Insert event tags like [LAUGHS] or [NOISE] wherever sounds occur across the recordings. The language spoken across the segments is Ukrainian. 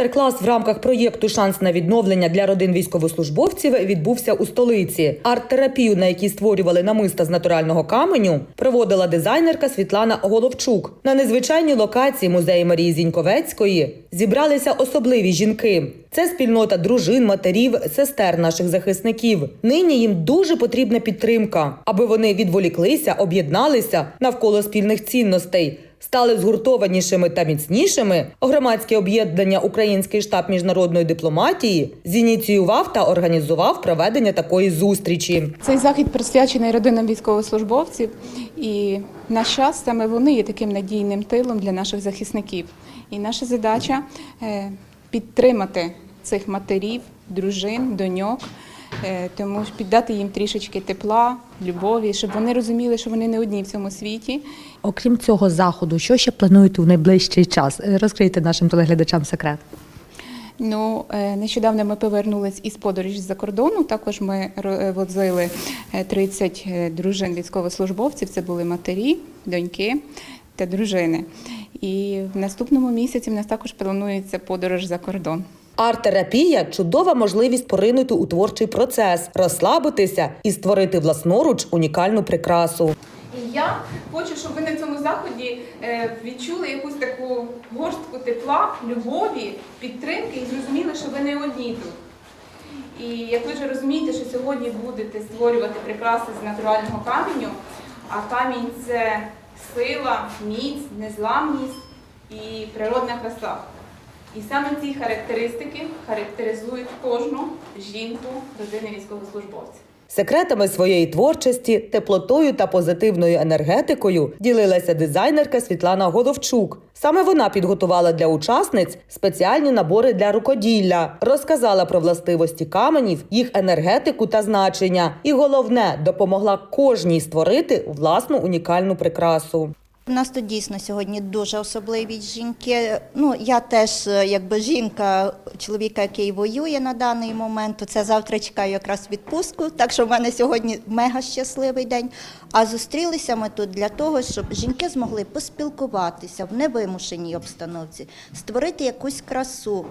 Майстер-клас в рамках проєкту Шанс на відновлення для родин військовослужбовців відбувся у столиці. Арт-терапію, на якій створювали намиста з натурального каменю, проводила дизайнерка Світлана Головчук. На незвичайній локації музею Марії Зіньковецької зібралися особливі жінки. Це спільнота дружин, матерів, сестер наших захисників. Нині їм дуже потрібна підтримка, аби вони відволіклися, об'єдналися навколо спільних цінностей. Стали згуртованішими та міцнішими. Громадське об'єднання Український штаб міжнародної дипломатії зініціював та організував проведення такої зустрічі. Цей захід присвячений родинам військовослужбовців, і на час саме вони є таким надійним тилом для наших захисників. І наша задача е, підтримати цих матерів, дружин, доньок, тому що піддати їм трішечки тепла, любові, щоб вони розуміли, що вони не одні в цьому світі, Окрім цього заходу, що ще плануєте у найближчий час? Е, Розкрийте нашим телеглядачам секрет. Ну, е, нещодавно ми повернулись із подорожі з-за кордону. Також ми е, возили е, 30 е, дружин військовослужбовців. Це були матері, доньки та дружини. І в наступному місяці в нас також планується подорож за кордон. Арт-терапія чудова можливість поринути у творчий процес, розслабитися і створити власноруч унікальну прикрасу. І я хочу, щоб ви на цьому заході е, відчули якусь таку горстку тепла, любові, підтримки і зрозуміли, що ви не одні тут. І як ви вже розумієте, що сьогодні будете створювати прикраси з натурального каменю, а камінь це сила, міць, незламність і природна краса. І саме ці характеристики характеризують кожну жінку родини військовослужбовців. Секретами своєї творчості, теплотою та позитивною енергетикою ділилася дизайнерка Світлана Головчук. Саме вона підготувала для учасниць спеціальні набори для рукоділля, розказала про властивості каменів, їх енергетику та значення. І головне, допомогла кожній створити власну унікальну прикрасу. У нас тут дійсно сьогодні дуже особливі жінки. Ну я теж е, якби жінка чоловіка, який воює на даний момент. То це завтра чекаю якраз відпустку. Так що в мене сьогодні мега щасливий день. А зустрілися ми тут для того, щоб жінки змогли поспілкуватися в невимушеній обстановці, створити якусь красу,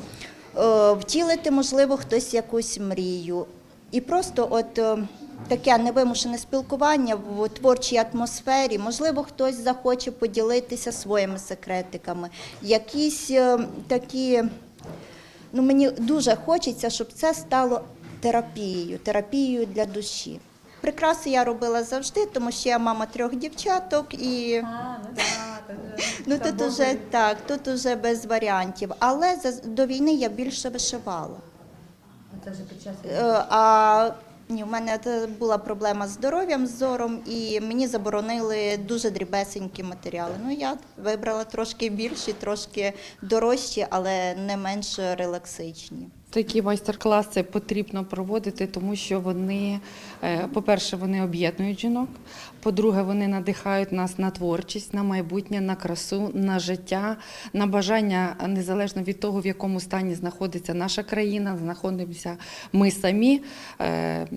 е, втілити, можливо, хтось якусь мрію. І просто от е, таке невимушене спілкування в творчій атмосфері. Можливо, хтось захоче поділитися своїми секретиками. Якісь е, такі, ну мені дуже хочеться, щоб це стало терапією, терапією для душі. Прикраси я робила завжди, тому що я мама трьох дівчаток і ну [LAUGHS] тут уже так, тут уже без варіантів. Але до війни я більше вишивала. Е, А ні, у мене була проблема з здоров'ям, з зором, і мені заборонили дуже дрібесенькі матеріали. Ну я вибрала трошки більші, трошки дорожчі, але не менш релаксичні. Такі майстер-класи потрібно проводити, тому що вони, е, по-перше, вони об'єднують жінок. По-друге, вони надихають нас на творчість, на майбутнє, на красу, на життя, на бажання незалежно від того, в якому стані знаходиться наша країна, знаходимося ми самі. Е,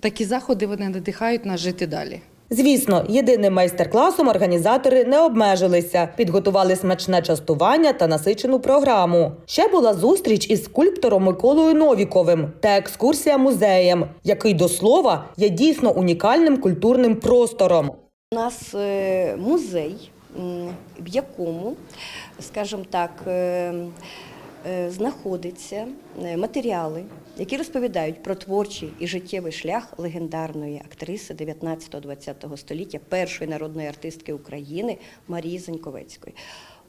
Такі заходи вони надихають нас жити далі. Звісно, єдиним майстер-класом організатори не обмежилися, підготували смачне частування та насичену програму. Ще була зустріч із скульптором Миколою Новіковим та екскурсія музеєм, який до слова є дійсно унікальним культурним простором. У нас е, музей, в якому, скажімо так, е, знаходяться е, матеріали, які розповідають про творчий і життєвий шлях легендарної актриси 19-20 століття, першої народної артистки України Марії Заньковецької.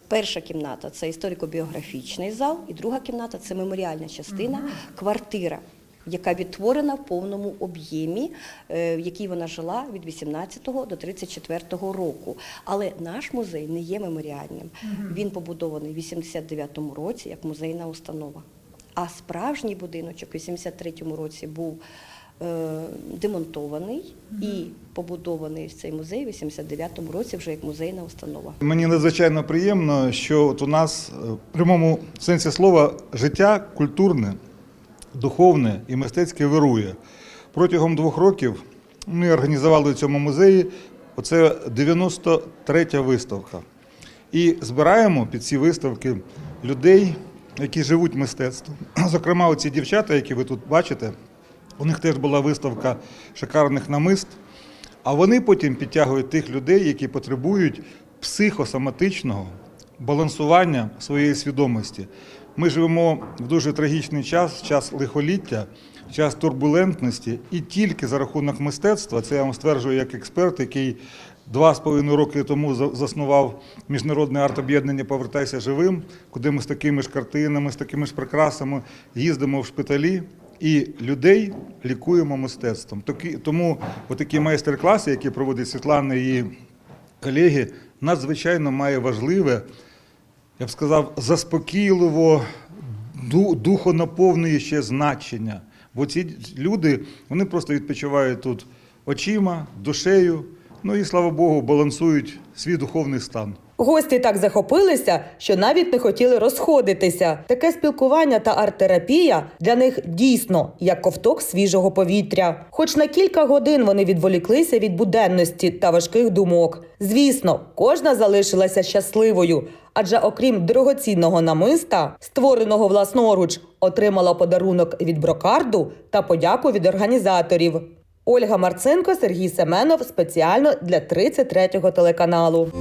Перша кімната це історико-біографічний зал, і друга кімната це меморіальна частина, квартира яка відтворена в повному об'ємі, е, в якій вона жила від 18 до 34 року. Але наш музей не є меморіальним. Він побудований в 89 році як музейна установа. А справжній будиночок в 83 році був е, демонтований і побудований цей музей в 89 році вже як музейна установа. Мені надзвичайно приємно, що от у нас е, в прямому сенсі слова життя культурне, духовне і мистецьке вирує. Протягом двох років ми організували в цьому музеї оце 93-я виставка. І збираємо під ці виставки людей, які живуть мистецтвом. [CLEARS THROAT] Зокрема, оці дівчата, які ви тут бачите, у них теж була виставка шикарних намист. А вони потім підтягують тих людей, які потребують психосоматичного балансування своєї свідомості. Ми живемо в дуже трагічний час, час лихоліття, час турбулентності, і тільки за рахунок мистецтва, це я вам стверджую як експерт, який два з половиною роки тому заснував міжнародне арт-об'єднання Повертайся живим, куди ми з такими ж картинами, з такими ж прикрасами їздимо в шпиталі. І людей лікуємо мистецтвом. Тому отакі майстер-класи, які проводить Світлана і її колеги, надзвичайно має важливе, я б сказав, заспокійливо, ду- духонаповнююче значення. Бо ці люди вони просто відпочивають тут очима, душею, ну і слава Богу, балансують свій духовний стан. Гості так захопилися, що навіть не хотіли розходитися. Таке спілкування та арт-терапія для них дійсно як ковток свіжого повітря. Хоч на кілька годин вони відволіклися від буденності та важких думок. Звісно, кожна залишилася щасливою, адже окрім дорогоцінного намиста, створеного власноруч, отримала подарунок від брокарду та подяку від організаторів. Ольга Марценко, Сергій Семенов спеціально для 33-го телеканалу.